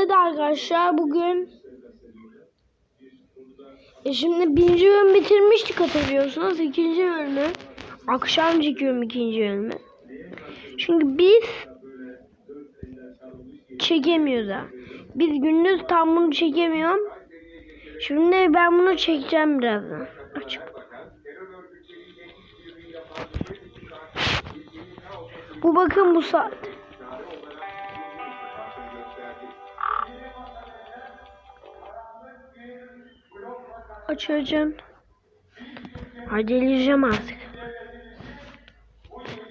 Evet arkadaşlar bugün e şimdi birinci bölüm bitirmiştik hatırlıyorsunuz. ikinci bölümü akşam çekiyorum ikinci bölümü. Çünkü biz çekemiyoruz ha. Biz gündüz tam bunu çekemiyorum. Şimdi ben bunu çekeceğim birazdan. Açık. Bu bakın bu saat. Açacağım. Hadi delireceğim artık.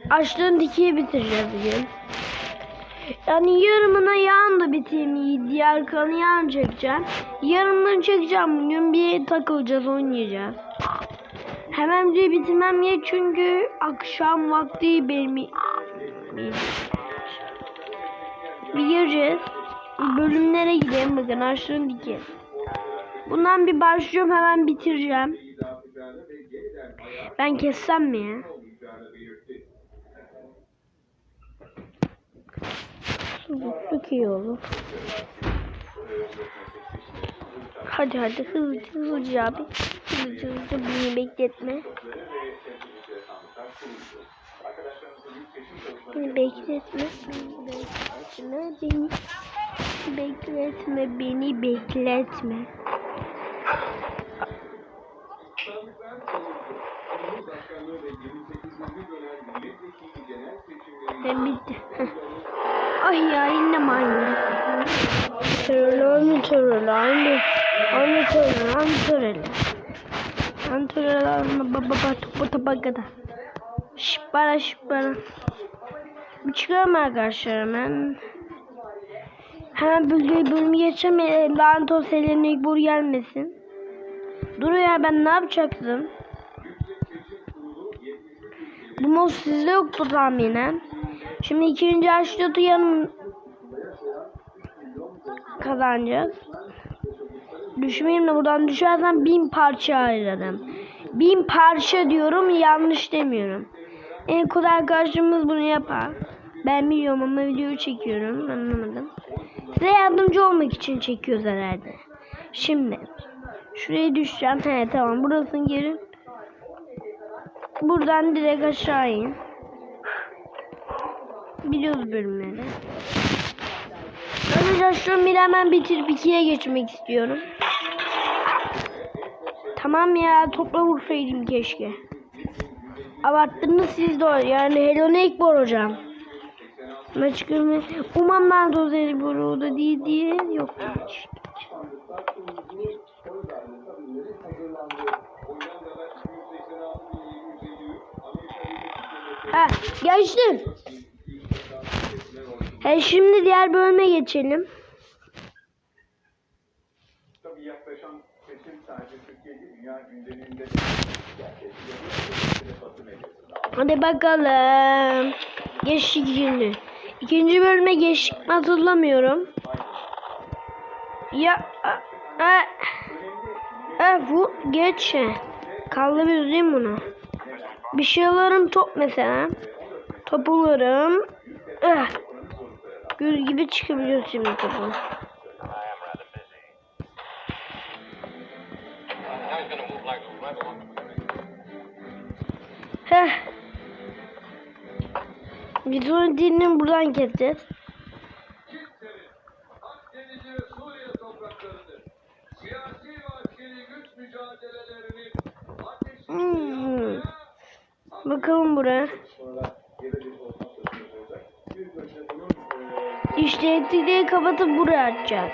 Açtığım dikiyi bitireceğiz bugün. Yani yarımına yağın da bitireyim. Diğer kanı yağın çekeceğim. Yarımını çekeceğim bugün. Bir takılacağız oynayacağız. Hemen diye bitirmem ya çünkü akşam vakti benim bir gireceğiz. Bölümlere gidelim bakın açtığım diki. Bundan bir başlıyorum hemen bitireceğim. Ben kessem mi ya? Çok iyi olur. Hadi hadi hızlıca hızlıca abi. Hızlıca hızlıca beni bekletme. Beni bekletme. Beni bekletme. Beni bekletme. Beni bekletme. Ben bitti. Ay ya yine aynı. Terörler aynı terörler aynı. Aynı terörler aynı terörler. Aynı terörler aynı baba baba topa bagada. Şıppara şıppara. Bir çıkalım arkadaşlar hemen. Hemen bölgeyi bölümü geçeceğim. E, Lanet olsun ellerine bur gelmesin. Dur ya ben ne yapacaktım? Bu mod sizde yoktu tahminen. Şimdi ikinci açlığı yanım kazanacağız. Düşmeyeyim de buradan düşersem bin parça ayırırım. Bin parça diyorum yanlış demiyorum. En kolay arkadaşımız bunu yapar. Ben biliyorum ama videoyu çekiyorum anlamadım. Size yardımcı olmak için çekiyoruz herhalde. Şimdi şuraya düşeceğim. He tamam burasını geri. Buradan direkt aşağı in. Biliyoruz bölümleri. Arkadaşlar şu bir hemen bitirip ikiye geçmek istiyorum. Tamam ya topla vursaydım keşke. Abarttınız siz de. Yani Hello Neighbor hocam. Ben çıkıyorum. Umam nerede o Zelibor o da değil diye. Yok. Ha geçtim. He şimdi diğer bölüme geçelim. Tabii yaklaşan seçim sadece Türkiye'de dünya gündeminde. Hadi bakalım. Geçtik şimdi. İkinci bölüme geçtik mi hatırlamıyorum. Ya a, a, bu geç. Kaldırayım bunu. Bir şey alırım top mesela. Top alırım. Ah. Gül gibi çıkabiliyor şimdi topu. Heh. Biz onu dinle buradan keseceğiz. Köşe bunun İşte elektriği kapatıp buraya açacağız.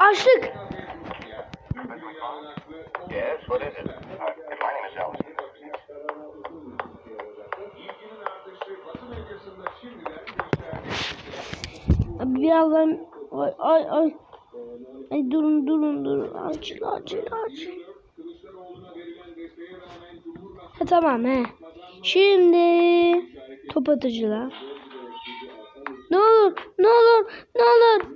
Açtık. Birazdan ay ay ay. Ay durun durun durun. Açıl açıl açıl. Ha tamam he. Şimdi top atıcılar. Ne olur, ne olur, ne olur.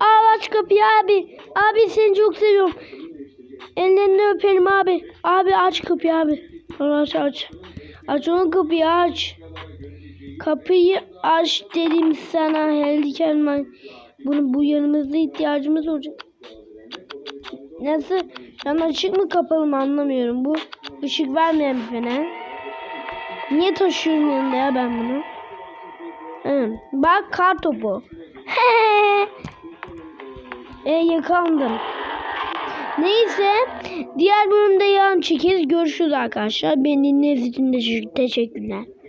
Al aç kapıyı abi. Abi seni çok seviyorum. Ellerini öperim abi. Abi aç kapıyı abi. Aç aç. Aç onun kapıyı aç. Kapıyı aç dedim sana Heldikelman. Bunu bu yanımızda ihtiyacımız olacak. Nasıl? Yan açık mı kapalı mı anlamıyorum. Bu ışık vermeyen bir fener. Niye taşıyorum yanında ya ben bunu? Hı. Bak kar topu. e yakalandım. Neyse diğer bölümde yarın çekeriz. Görüşürüz arkadaşlar. Beni dinlediğiniz için teşekkürler.